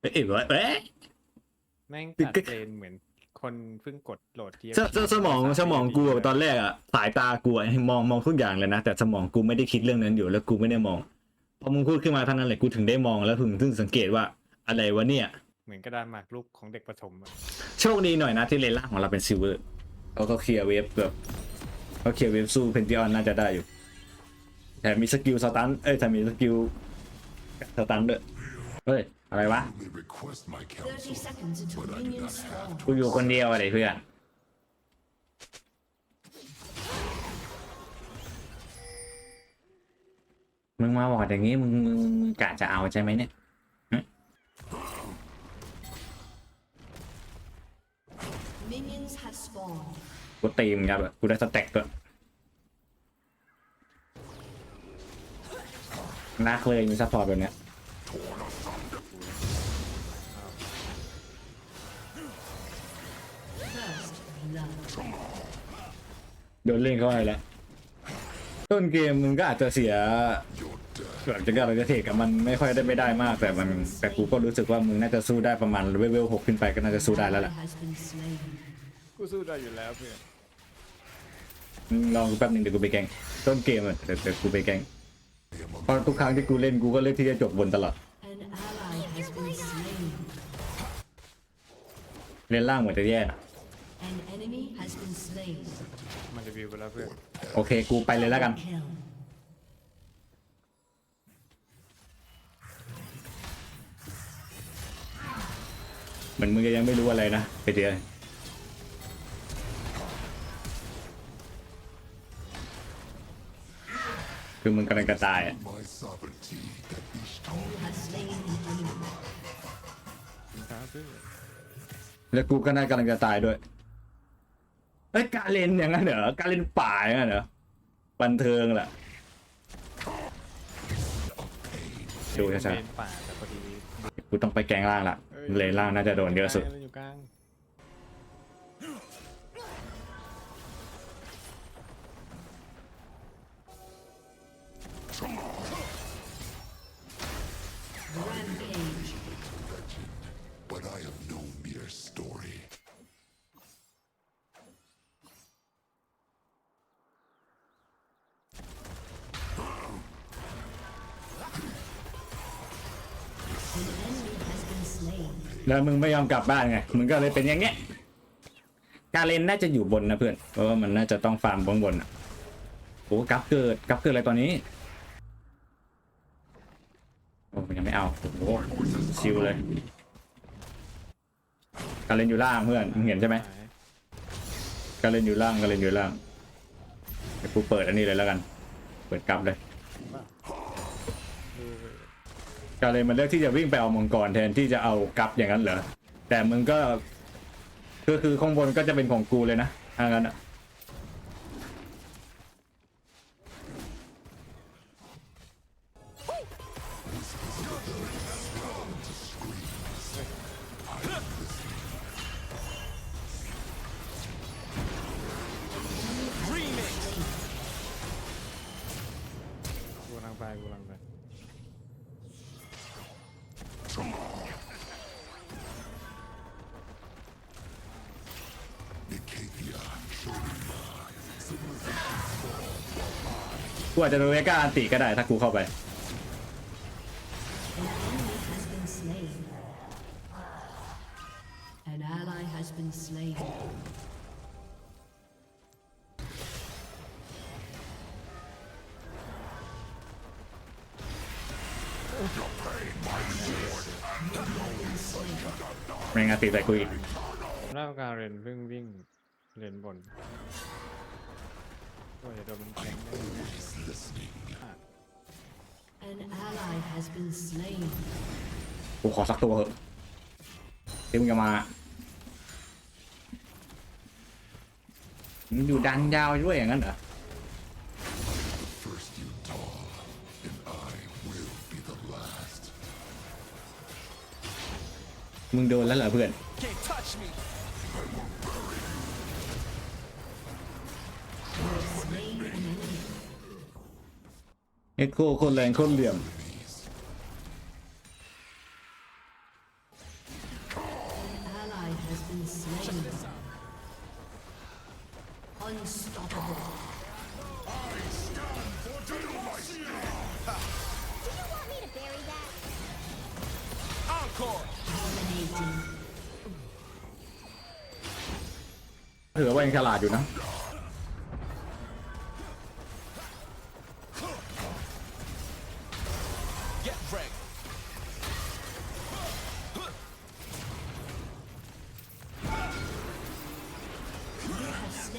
เอ้ยเว้ยเอ้ยแม่งติดตัดก็เจนเหมือนคนเพิ่งกดโหลดทีสสสมองสมองกูอะตอนแรกอะสายตากูอะมองมองทุกอย่างเลยนะแต่สมองกูไม่ได้คิดเรื่องนั้นอยู่แล้วกูไม่ได้มองพอมึงพูดขึ้นมาเท่านั้นแหละกูถึงได้มองแล้วถึงถึงสังเกตว่าอะไรวะเนี่ย เหมือนกระดานหมากรุกของเด็กประถมอะโชคดีหน่อยนะที่เลนล่างของเราเป็นซิลเวอร์เขาก็เคลียร์เวฟแบบเขาเคลียร์เวฟสู้เพนติออนน่าจะได้อยู่แต่มีสกิลสตันเอ้ยแต่มีสกิลสตันด้วยเฮ้ย อะไรวะ may request my 30 counsel, seconds until but I do minions not spawn. กูอยู่คนเดียวอะไรเพื่อน มึงมาบอกอย่างนี้มึงมึงมึงกะจะเอาใช่ไหมเนี่ย Minions have spawned. กูตีมงครับกูได้สแต็กด้วยนักเลยมีซัพพอร์ตแบบเนี้ย โดนเล่นเข้าไปแล้ว ต้นเกมมึงก็อาจจะเสีย your death. แบบจะการจะเทรดกับมันไม่ค่อยได้ไม่ได้มาก แต่มันแต่กูก็รู้สึกว่ามึงน่าจะสู้ได้ประมาณเวลหกขึ้นไปก็น่าจะสู้ได้แล้ว Ally ล่ะ has been slain. กูสู้ได้อยู่แล้วเพื่อนมึงลองแป๊บหนึงเดี๋ยวกูไปแกงต้นเกมอะเดี๋ยวเดี๋ยวกูไปแกงเพราะทุกครั้งที่กูเล่นกูก็เลือกที่จะจบบนตลอด An ally has been slain. เล่นล่างเหมือนจะแย่นะ An enemy has been slain. มันจะวิวไปแล้วเพื่อนโอเค กูไปเลยแล้วกัน Kill. เหมือนมึงยังไม่รู้อะไรนะไปเดียวคือมึงกำลังจะตายอะ My sovereignty that be strong. You have slain the enemy. ครับเพื่อนแล้วกูก็น่ากำลังจะตายด้วย เอ้ยการเล่นอย่างนั้นเหรอการเล่นป่าอย่างนั้นเหรอบันเทิงแหละดูช้าเลนป่าแต่พอดีกูต้องไปแกงล่างละเลนล่างน่าจะโดนเยอะสุดอยู่กลาง Rampage. แล้วมึงไม่ยอมกลับบ้านไงมึงก็เลยเป็นอย่างเงี้ยการเล่นน่าจะอยู่บนนะเพื่อนเพราะว่ามันน่าจะต้องฟาร์มบนบนอะโอ้กราฟเกิดกราฟเกิดอะไรตอนนี้โอ้มันยังไม่เอาโอ้โหชิวเลยการเล่นอยู่ล่างเพื่อนมึงเห็นใช่ไหมการเล่นอยู่ล่างการเล่นอยู่ล่างเดี๋ยวกูเปิดอันนี้เลยแล้วกัน เปิดกับเลย กาเลยมันเลือกที่จะวิ่งไปเอามังกรแทนที่จะเอากลับอย่างนั้นเหรอแต่มึงก็ก็คือข้างบนก็จะเป็นของกูเลยนะถ้างนั้นอะ อาจจะโดนเวก้าอันติก็ได้ถ้ากูเข้าไป An enemy has been slain. An ally has been slain. แม่งอันติใส่กูอีกหน้าการเรนเพิ่งวิ่งเลนบน โอ้ยเดี๋ยวโดนมันแทงได้อะ An ally has been slain. กูขอสักตัวเหอะที่มึงจะมามึงอยู่ดันยาวด้วยอย่างนั้นเหรอ First you tall, and I will be the last. มึงโดนแล้วเหรอเพื่อน Can't touch me เอ็กโคโคนแรงคนเหลี่ยม ถือว่ายังฉลาดอยู่นะ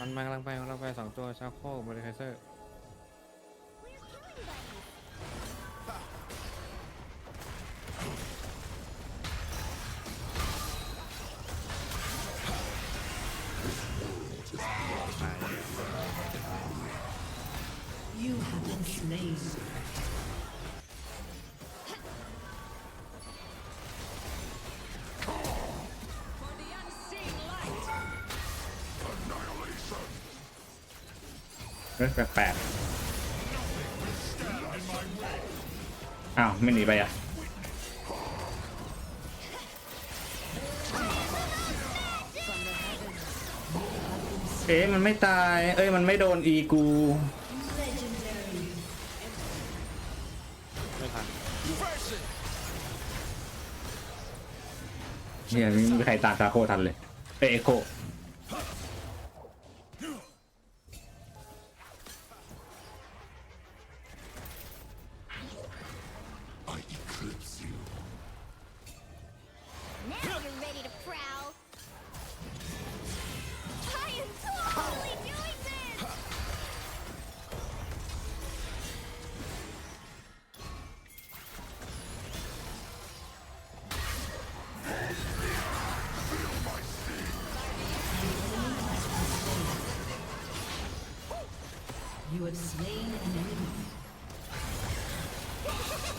มันมากำลังไปกำลังไปสองตัวชาโคบริไคเซอร์ แปลกอ้าวไม่หนีไปอะเอ๊ะมันไม่ตาย เอ้ย มันไม่โดนอีกู ไม่ทันเนี่ยไม่มีใครตามชาโคทันเลย เอโค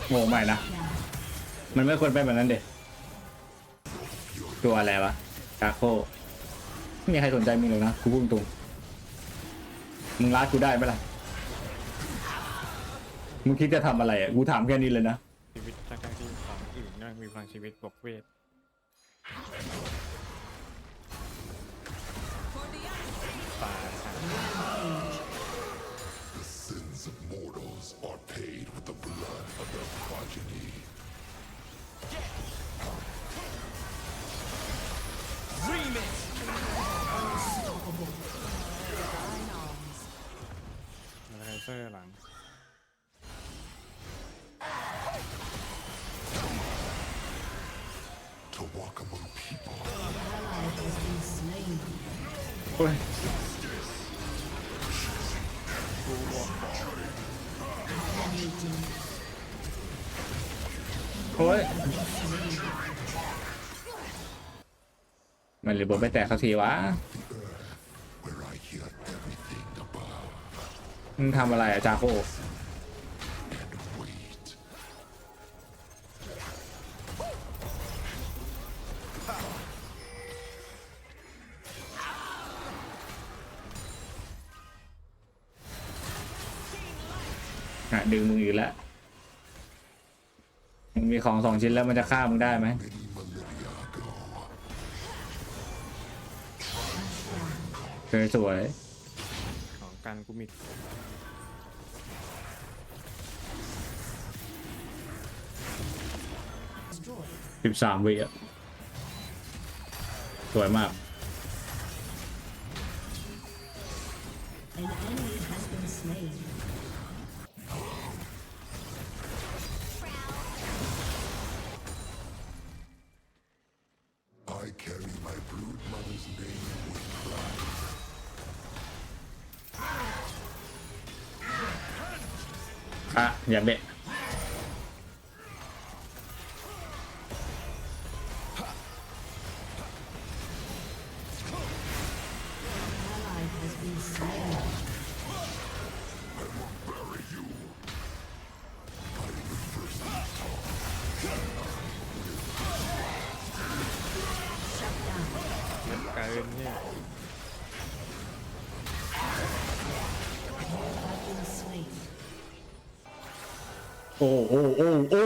โง่ไม่นะ มันไม่ควรเป็นแบบนั้นเด็ตัวอะไรวะชาโคไม่มีใครสนใจมึงเลยนะกูพูดตรงมึงรัดกูได้ไหมล่ะ มึงคิดจะทำอะไรอะ กูถามแค่นี้เลยนะ ชีวิตจากการที่ของอื่นนั่งมีพลังชีวิตบวกเวท walk among people Ally has been slain. โอ้ย Dominating. โอ้ย มันหรือบนไปแตกสักทีวะ where I hear everything above มึงทำอะไรอะจาโค ของสองชิ้นแล้วมันจะฆ่ามึงได้ไหม Many millennia ago, สวยสวยของกันกูมิก Destroyed. สิบสามวิอะสวยมากะอย่าเบะ โอ้โอ้โอ้โอ้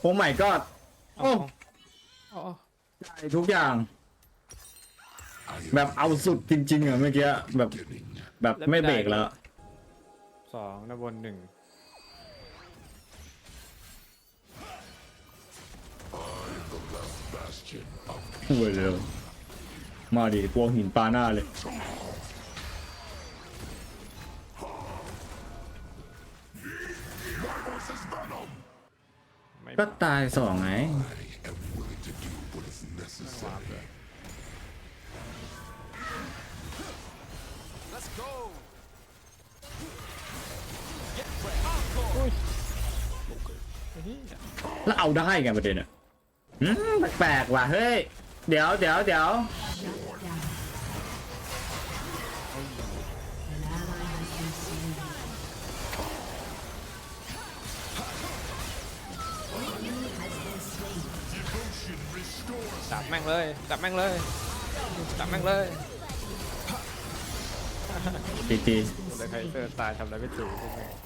โอ้ my god โอ้อ๋อได้ทุกอย่าง I am แบบเอาสุดจริงๆอะเมื่อกี้แบบ beginning. แบบไม่เบรกแล้ว สองนะบนหนึ่ง The last bastion of ห่วยเลยมาดิกลัวหินปลาหน้าเลย ก็ตายสองไงแล้วเอาได้ไงประเด็นอะแปลกว่ะเฮ้ย เดี๋ยวเดี๋ยวเดี๋ยว จับแม่งเลยจับแม่งเลยจับแม่งเลยจีจีเลยใครเซอร์ตายทำอะไรไม่ถูกใช่ไหมคิ